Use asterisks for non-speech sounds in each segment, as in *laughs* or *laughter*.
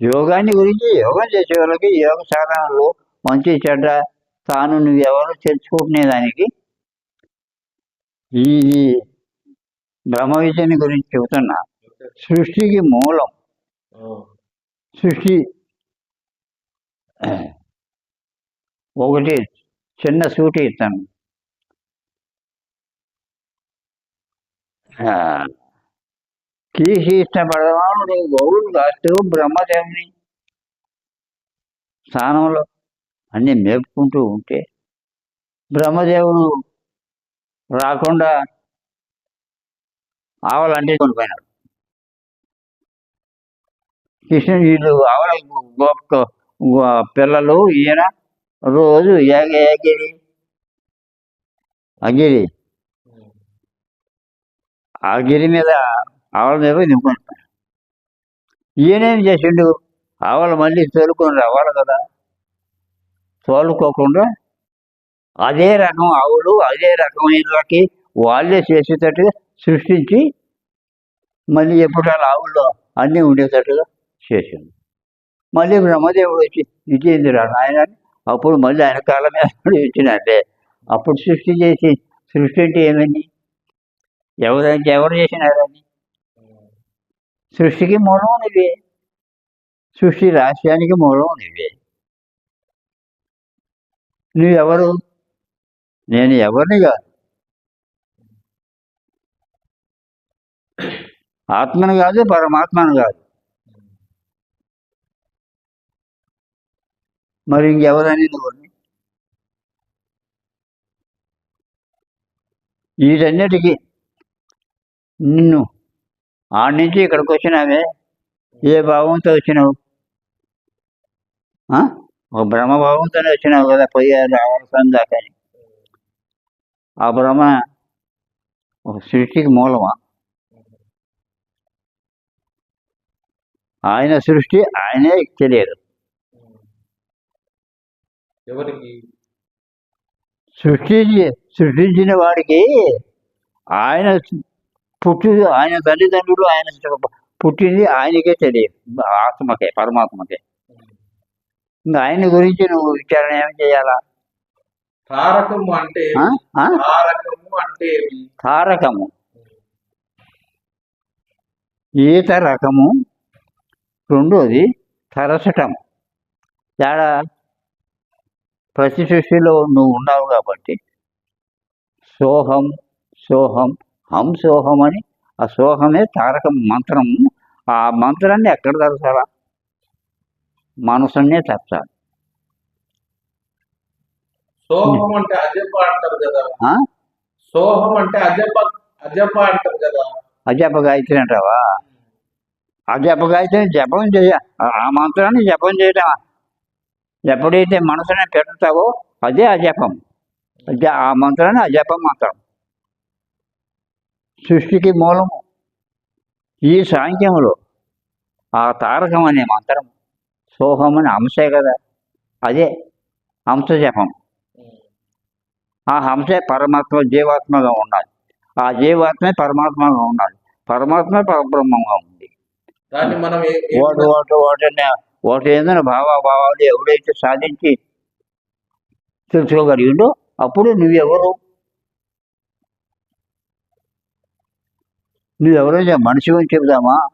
యోగాన్ని గురించి యోగం చేసే వాళ్ళకి యోగ సాధనలు మంచి చెడ్డ తాను నువ్వు ఎవరు తెలుసుకుంటునే దానికి ఈ బ్రహ్మ విషయాన్ని గురించి చెబుతున్నా. సృష్టికి మూలం. సృష్టి ఒకటి చిన్న సూటి ఇస్తాను శ్రీకృష్ణ ఇష్టపడవాడు గౌడు కాస్తూ బ్రహ్మదేవుని స్థానంలో అన్ని మేపుకుంటూ ఉంటే బ్రహ్మదేవుడు రాకుండా ఆవలంటే కొనిపోయినాడు కృష్ణుడు వీళ్ళు ఆవల గొప్ప పిల్లలు ఈయన రోజు ఏగ ఏగిరి అగిరి ఆ గిరి మీద ఆవల మీద నింపుకొని ఈయనేం చేసిండు? ఆవల మళ్ళీ తోలుకొని రావాలి కదా. తోలుకోకుండా అదే రకం ఆవులు అదే రకమైనకి వాళ్ళే చేసేటట్టుగా సృష్టించి మళ్ళీ ఎప్పుడు అలా ఆవుల్లో అన్నీ ఉండేటట్టుగా చేసింది మళ్ళీ బ్రహ్మదేవుడు వచ్చి విజయేంద్ర ఆయన అప్పుడు మళ్ళీ ఆయన కాలం మీద *laughs* ఇచ్చినట్టే. అప్పుడు సృష్టి చేసి సృష్టి అంటే ఏమని ఎవరైనా ఎవరు చేసినారని? సృష్టికి మూలం నువ్వే సృష్టి రహస్యానికి మూలం నువ్వే నువ్వెవరు? నేను ఎవరిని కాదు. ఆత్మను కాదు పరమాత్మను కాదు. మరి ఇంకెవరని నువ్వు? వీటన్నిటికీ నిన్ను ఆడి నుంచి ఇక్కడికి వచ్చినావే? ఏ భావంతో వచ్చినావు? ఒక బ్రహ్మభావంతోనే వచ్చినావు కదా పోయే రావాల్సిన దాకా ఆ బ్రహ్మ ఒక సృష్టికి మూలమా? ఆయన సృష్టి ఆయనే తెలియదు. ఎవరికి? సృష్టించి సృష్టించిన వాడికి ఆయన పుట్టి ఆయన తల్లిదండ్రులు ఆయన పుట్టింది ఆయనకే తెలియదు ఆత్మకే పరమాత్మకే. ఇంకా ఆయన గురించి నువ్వు విచారణ ఏం చేయాలా? తారకము అంటే? తారకము అంటే? తారకము. ఈత రకము. రెండోది తరచటం తేడా ప్రతి సృష్టిలో నువ్వు ఉన్నావు కాబట్టి సోహం సోహం హం సోహం అని. ఆ సోహమే తారకం మంత్రం ఆ మంత్రాన్ని ఎక్కడ తరచాలా మనసునే తరచాలి సోహం అంటే అజప అంటారు కదా. ఆ? సోహం అంటే అజప అజప అంటారు కదా. అజప గాయత్రి అంటావా? అజప గాయత్రి జపం చేయ ఆ- మంత్రాన్ని జపం చేయటం ఎప్పుడైతే మనసుని పెడతావో అదే అజపం. అజ- ఆ మంత్రాన్ని అజపం మంత్రం సృష్టికి మూలము ఈ సాంఖ్యంలో ఆ తారకం అనే మంత్రం సోహం అనే అంశే కదా అదే హంస జపం. ఆ హంసే పరమాత్మ జీవాత్మగా ఉండాలి. ఆ జీవాత్మే పరమాత్మగా ఉండాలి. పరమాత్మ పరబ్రహ్మంగా ఉంది. దాన్ని మనం ఓటు ఓటు ఓటనే ఓటు ఏదైనా భావ భావాలు ఎవడైతే సాధించి తెలుసుకోగలిగిండో అప్పుడు నువ్వెవరు? నువ్వెవరో చెప్- మనిషి గురించి చెబుదామా?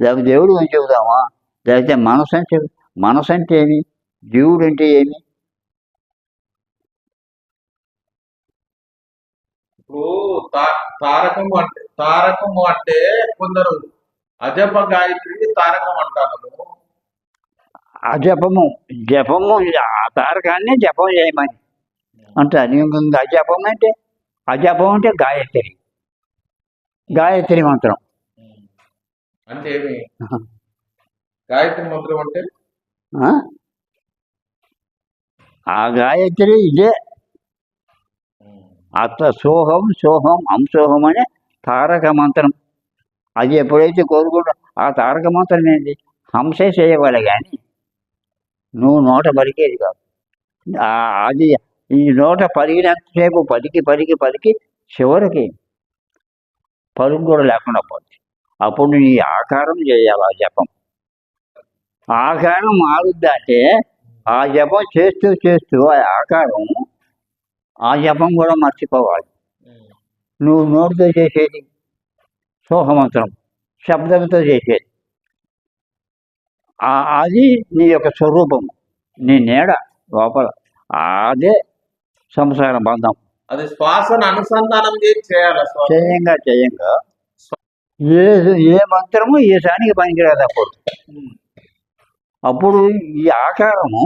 లేకపోతే దేవుడు గురించి చెబుదామా? లేకపోతే మనసు అని చెబు మనసు అంటే ఏమి? జీవుడు అంటే ఏమి? ఇప్పుడు తా- తారకము అంటే తారకము అంటే కొందరు అజప గాయత్రి తారకం అంటారు. ఆ జపము తారకాన్ని జపం చేయమని. అంటారు అజపం అంటే అజపం అంటే గాయత్రి. గాయత్రి మంత్రం. అంటే ఏమి గాయత్రి మంత్రం అంటే? ఆ? గాయత్రి ఇదే. అత్త సోహం సోహం అంసోహం అనే తారక మంత్రం. అది ఎప్పుడైతే కోరుకుంటా ఆ తారక మంత్రం ఏంటి హంసే చేయవాలి కానీ నువ్వు నోట పలికేది కాదు. అది ఈ నోట పలికినంతసేపు పలికి పలికి పలికి చివరికి పలుకు కూడా లేకుండా పోతుంది అప్పుడు నీ ఆకారం చేయాలి ఆ జపం. ఆకారం మారుద్దంటే ఆ జపం చేస్తూ చేస్తూ ఆ ఆకారం ఆ జపం కూడా మర్చిపోవాలి. నువ్వు నోటితో చేసేది సోహమంత్రం శబ్దంతో చేసేది. అది నీ యొక్క స్వరూపం నీ నీడ లోపల. అదే సంసార బంధం. అది శ్వాసను అనుసంధానం చేసి చేయాలి స్వామి చేయంగా చేయంగా. ఏ ఏ మంత్రము ఏ సానికి పనికిరాదు అప్పుడు. అప్పుడు ఈ ఆకారము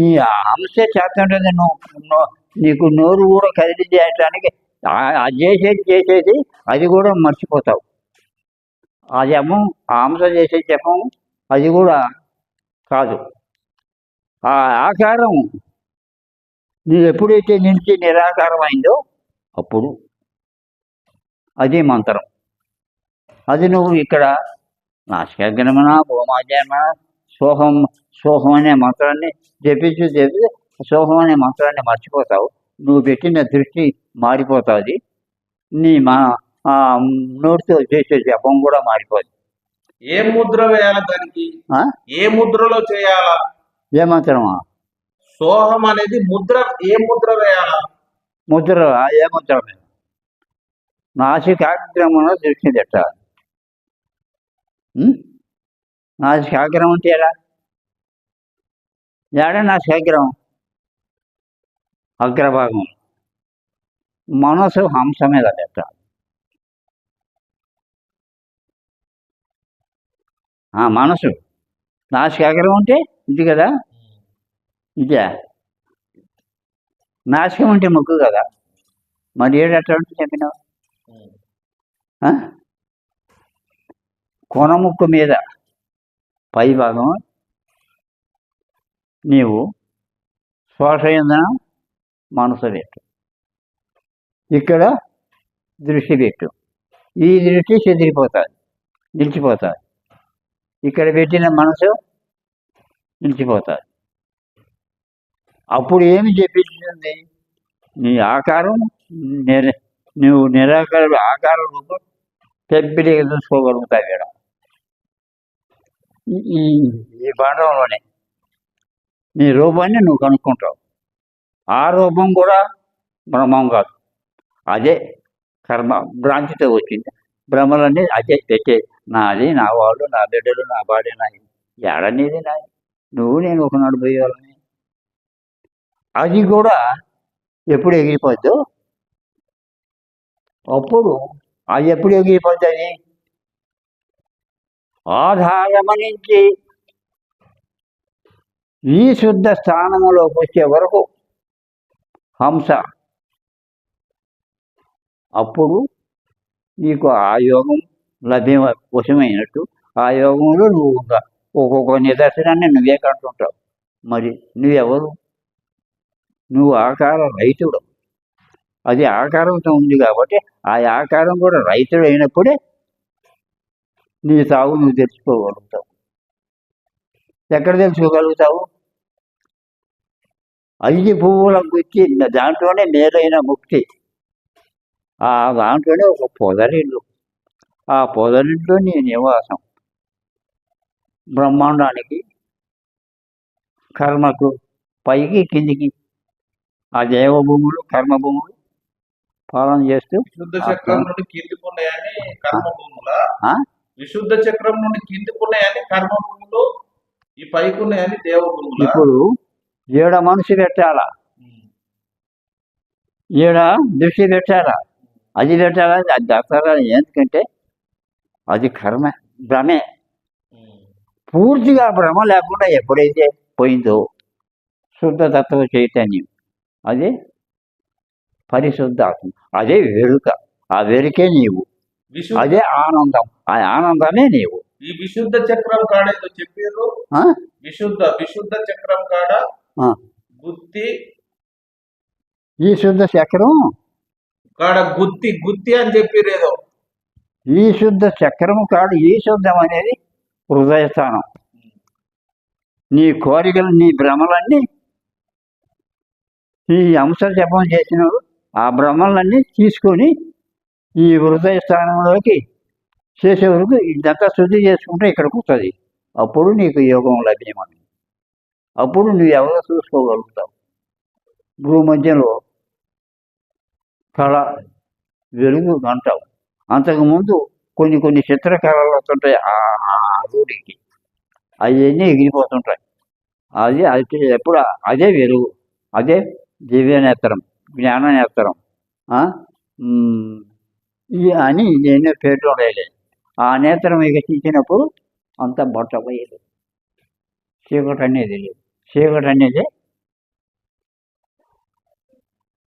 ఈ అంశ చేస్తుంటుంది నువ్వు నీకు నోరు కూడా కదిలి చేయటానికి ఆ చేసేది చేసేది అది కూడా మర్చిపోతావు. ఆ జపం ఆ అంశ చేసే జపం అది కూడా కాదు. ఆ ఆకారం నీ ఎప్పుడైతే నిలిచి నిరాకారం అయిందో అప్పుడు అది మంత్రం. అది నువ్వు ఇక్కడ నాశకగ్రమణ భూమాజన్మ సోహం సోహం అనే మంత్రాన్ని జపించు జపి సోహం అనే మంత్రాన్ని మర్చిపోతావు. నువ్వు పెట్టిన దృష్టి మారిపోతుంది. నీ మా ఆ, నోటితో చేసే జపం కూడా మారిపోతుంది ఏ ముద్ర వేయాలి దానికి? ఏ ముద్రలో చేయాలా? ఏ మంత్రమా? సోహం అనేది ముద్ర ఏ ముద్ర వేయాలా? ముద్ర ఏ ముద్ర నాసికాగ్రమంలో దృష్టి పెట్టాలి ఉం? నాసికాగ్రమం అంటే ఎలా? ఏడ నాసికాగ్రమం? అగ్రభాగం. మనసు హంస మీద పెట్టాలి ఆ మనసు. నాసికాగ్రమం అంటే ఇది కదా? ఇదే. నాసికం అంటే ముక్కు కదా. మరి ఏడు ఎట్లా ఉంటుంది చెప్పినావు? ఆ? కొన ముక్కు మీద పై భాగం నీవు శ్వాసయందన మనసు పెట్టు. ఇక్కడ దృష్టి పెట్టు. ఈ దృష్టి చెదిరిపోతుంది నిలిచిపోతుంది. ఇక్కడ పెట్టిన మనసు నిలిచిపోతుంది. అప్పుడు ఏమి చెప్పించింది నీ ఆకారం నిర నువ్వు నిరాకార ఆకార రూపం పెంపిడిగా చూసుకోగలుగుతావు ఇక్కడ. ఈ- ఈ ఈ నీ రూపాన్ని నువ్వు కనుక్కుంటావు. ఆ రూపం కూడా బ్రహ్మం కాదు. అదే కర్మ భ్రాంతితో వచ్చింది. భ్రమలన్నీ అదే పెట్టే నాది నా వాళ్ళు నా బిడ్డలు నా భార్య నా ఏడనేది నాది నువ్వు నేను ఒకనాడు పోయేవాళ్ళని అది కూడా ఎప్పుడు ఎగిరిపోద్దు? అప్పుడు అది ఎప్పుడు ఎగిరిపోతుంది ఆధారమనించి ఈ శుద్ధ స్థానంలోకి వచ్చే వరకు హంస. అప్పుడు నీకు ఆ యోగం లభ్యం వశమైనట్టు ఆ యోగంలో నువ్వు ఒక్కొక్క నిదర్శనాన్ని నువ్వే కంటుంటావు. మరి నువ్వెవరు? నువ్వు ఆకార రైతుడు. అది ఆకారంతో ఉంది కాబట్టి ఆ ఆకారం కూడా రైతుడు అయినప్పుడే నీ తావు నువ్వు తెలుసుకోగలుగుతావు ఎక్కడ తెలుసుకోగలుగుతావు ఐదు పువ్వుల గుచ్చి దాంట్లోనే మేలైన ముక్తి. ఆ దాంట్లోనే ఒక పొదరిల్లు ఆ పొదరింట్లో నీ నివాసం. బ్రహ్మాండానికి కర్మకు పైకి కిందికి ఆ దేవభూములు కర్మభూములు పాలన చేస్తూ విశుద్ధ చక్రం నుండి కిందికి ఉన్నాయని కర్మ భూముల? విశుద్ధ చక్రం నుండి కిందికి ఉన్నాయని కర్మ భూములు ఈ పైకి ఉన్నాయని దేవ భూముల ఇప్పుడు ఈడ మనసు పెట్టాలా? ఈడ దృష్టి పెట్టాలా? అది పెట్టాలా? అది దత్తరా ఎందుకంటే అది కర్మ భ్రమే. పూర్తిగా భ్రమ లేకుండా ఎప్పుడైతే పోయిందో శుద్ధ తత్వ చైతన్యం. అదే పరిశుద్ధాత్మ అదే వెరుక ఆ వెరుకే నీవు. అదే ఆనందం ఆ ఆనందమే నీవు. ఈ విశుద్ధ చక్రం కాడ చెప్పారు? ఆ? విశుద్ధ విశుద్ధ చక్రం కాడ. గుత్తి. ఈ శుద్ధ చక్రం? కాడ గుత్తి గుత్తి అని చెప్పారు ఏదో. ఈ శుద్ధ చక్రము కాదు ఈ శుద్ధం అనేది హృదయ స్థానం నీ కోరికలు నీ భ్రమలన్నీ ఈ అంశ జపం చేసినప్పుడు ఆ భ్రమలన్నీ తీసుకొని ఈ హృదయ స్థానంలోకి చేసే వరకు ఇదంతా శుద్ధి చేసుకుంటే ఇక్కడికి వస్తుంది. అప్పుడు నీకు యోగం లభ్యమని అప్పుడు నువ్వు ఎవరో చూసుకోగలుగుతావు? భూమధ్యలో కళ వెలుగు అంటావు. అంతకుముందు కొన్ని కొన్ని చిత్రకళలు వస్తుంటాయి ఆ ఆ అవన్నీ ఎగిరిపోతుంటాయి. అది అది ఎప్పుడు అదే వెలుగు. అదే దివ్యనేత్రం జ్ఞాననేత్రం అని ఎన్నో పేర్లు ఉండేది ఆ నేత్రం వికసించినప్పుడు అంత బొట్టపోయేది చీకటి అనేది లేదు. చీకటి అనేది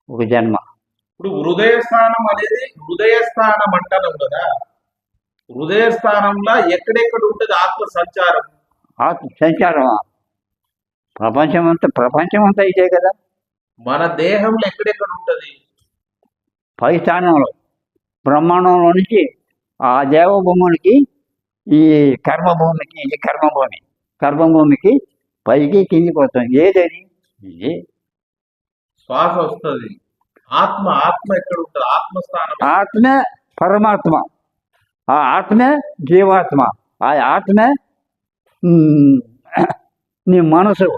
ఒక జన్మ. ఇప్పుడు హృదయ స్థానం అనేది హృదయ స్థానం అంటాను కదా. హృదయ స్థానంలో ఎక్కడెక్కడ ఉంటుంది ఆత్మ సంచారం ఆత్మ సంచారమా ప్రపంచం అంతా ప్రపంచం అంతా ఇదే కదా. మన దేహంలో ఎక్కడెక్కడ ఉంటది? పై స్థానంలో బ్రహ్మాండంలో నుంచి ఆ దేవభూమునికి ఈ కర్మభూమికి ఇది కర్మభూమి కర్మభూమికి పైకి కిందికి వస్తుంది. ఏదది ఇది శ్వాస వస్తుంది. ఆత్మ ఆత్మ ఎక్కడ ఉంటుంది? ఆత్మ స్థానం ఆత్మే పరమాత్మ. ఆ ఆత్మే జీవాత్మ. ఆ ఆత్మే నీ మనసు.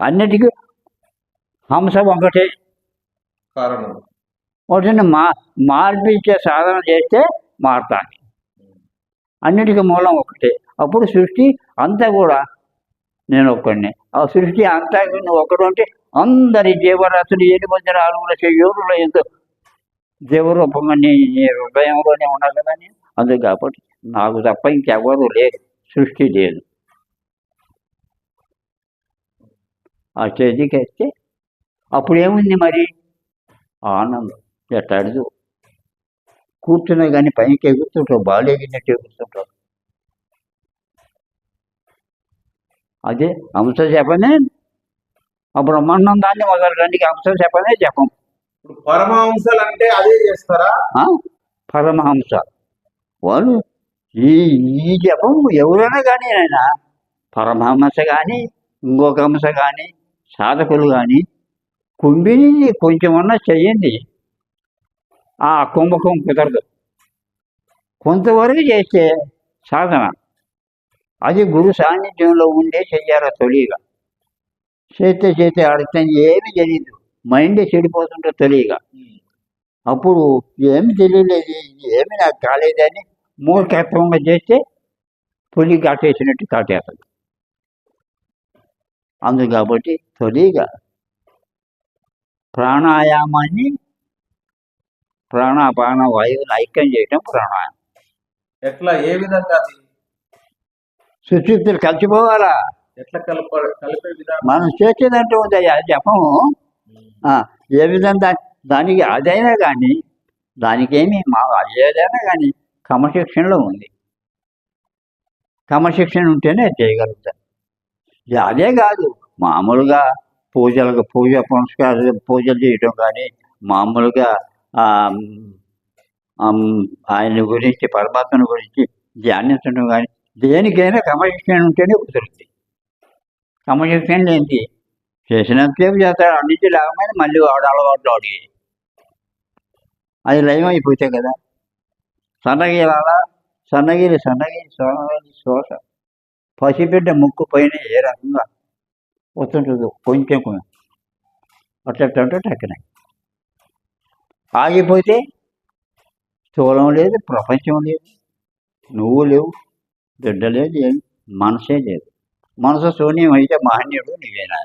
అన్నిటికీ హంస ఒకటే. కారణం వాటిని మా మార్పించే సాధన చేస్తే మారుతాను అన్నిటికీ మూలం ఒకటే. అప్పుడు సృష్టి అంతా కూడా నేను ఒక్కడిని. ఆ సృష్టి అంతా నువ్వు ఒకడు అంటే అందరి జీవరాశులు ఏడు మధ్య నాలుగు లక్షల యోగులు ఎంతో జీవరూపంగా నీ నీ హృదయంలోనే ఉన్నా కదా నేను అందుకు కాబట్టి నాకు తప్ప ఇంకెవరు లేరు. సృష్టి లేదు. ఆ స్టేజ్కి వస్తే అప్పుడు ఏముంది మరి ఆనందం ఎట్టాడు కూర్చున్నా కానీ పైకి ఎగురుతుంటావు బాలు ఎగిరినట్టు ఎగురుతుంటావు. అదే హంస జపమే ఆ బ్రహ్మాండం దాన్ని హంస జపమే జపం ఇప్పుడు పరమహంసలు అంటే అదే చేస్తారా? పరమహంస వాళ్ళు ఈ ఈ జపం ఎవరైనా కానీ ఆయన. పరమహంస కానీ ఇంకొక హంస కానీ సాధకులు కానీ కుంభిని కొంచెమన్నా చెయ్యండి. ఆ కుంభకం కుదరదు. కొంతవరకు చేస్తే సాధన. అది గురు సాన్నిధ్యంలో ఉండే చెయ్యాలి తొలిగా. చేస్తే చేస్తే అర్థం ఏమి తెలియదు మైండ్ చెడిపోతుంటే తొలిగా. అప్పుడు ఏమి తెలియలేదు. ఏమి నాకు కాలేదని మూర్ఖత్వంగా చేస్తే పులి కాటేసినట్టు కాటేస్తుంది. అందు కాబట్టి తొలిగా ప్రాణాయామాన్ని ప్రాణాపాన వాయువుని ఐక్యం చేయటం ప్రాణాయామం. ఎట్లా ఏ విధంగా అది? సుశుద్ధులు కలిసిపోవాలా? ఎట్లా కలప కలిపే విధానం? మనం చేసేదంటూ ఉంది ఆ జపము ఏ విధంగా దానికి అదైనా కానీ దానికేమి మా ఏదైనా కానీ క్రమశిక్షణలో ఉంది. క్రమశిక్షణ ఉంటేనే చేయగలుగుతాం. ఇది అదే కాదు మామూలుగా పూజలకు పూజ పునస్కారం పూజలు చేయడం కానీ మామూలుగా ఆయన గురించి పరమాత్మను గురించి ధ్యానించడం కానీ దేనికైనా క్రమశిక్షణ ఉంటేనే కుదురుతుంది క్రమశిక్షణ లేనిది చేసినంతసేపు చేస్తాడు అన్నింటి లాగమైన మళ్ళీ వాడు అలవాట్లు అడిగి అది లయం అయిపోతాయి కదా. సన్నగిరాలా సన్నగిరి సన్నగిరి సన్నగిరి శ్వాస పసిబిడ్డ ముక్కు పైన ఏ రకంగా వస్తుంటుందో కొంచెం కొంచెం అట్లా టక్కున ఆగిపోతే స్థూలం లేదు ప్రపంచం లేదు నువ్వు లేవు బిడ్డ లేదు ఏం మనసే లేదు. మనసు శూన్యం అయితే మహనీయుడు నీవేనా?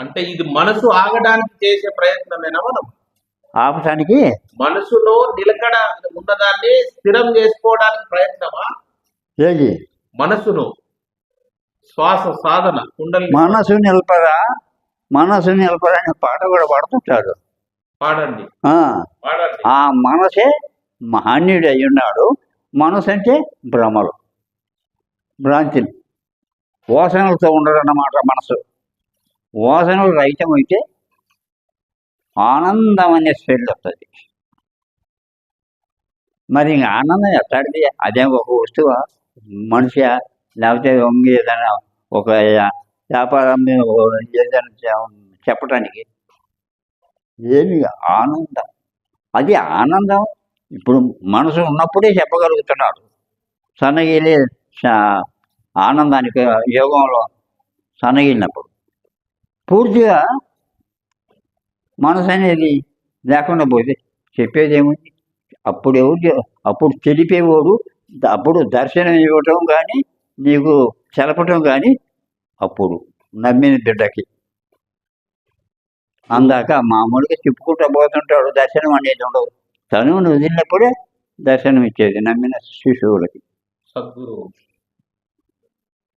అంటే ఇది మనసు ఆగడానికి చేసే ప్రయత్నమేనా మనం? ఆపటానికి? మనసులో నిలకడ ఉన్నదాన్ని స్థిరం చేసుకోవడానికి ప్రయత్నమా? ఏది? మనసును శ్వాస సాధన కుండలి మనసు నిలపరా మనసు నిలపరా అనే పాట కూడా పాడుతుంటాడు. పాడండి. ఆ, మనసే మహనీయుడు అయి ఉన్నాడు మనసు అంటే భ్రమలు భ్రాంతిని. వాసనలతో ఉండదన్నమాట మనసు. వాసనలు రహితమైతే ఆనందం అనే స్మెల్ వస్తుంది. మరి ఇంక ఆనందం ఎట్లాంటిది అదే ఒక వస్తువు? మనిషి? లేకపోతే ఇంక ఏదైనా ఒక వ్యాపారం మీద ఏదైనా చెప్పడానికి చెప్పటానికి ఏమి ఆనందం. అది ఆనందం. ఇప్పుడు మనసు ఉన్నప్పుడే చెప్పగలుగుతున్నాడు. సన్నగిలి ఆనందానికి యోగంలో సన్నగిలినప్పుడు. పూర్తిగా మనసు అనేది లేకుండా పోతే చెప్పేది ఏముంది అప్పుడు ఎవరు అప్పుడు తెలిపేవాడు అప్పుడు దర్శనం ఇవ్వటం కానీ నీకు తెలపటం కానీ అప్పుడు నమ్మిన బిడ్డకి. అందాక మామూలుగా చెప్పుకుంటూ పోతుంటాడు దర్శనం అనేది ఉండదు. తను వదిలినప్పుడే దర్శనం ఇచ్చేది నమ్మిన శిశువులకి సద్గురు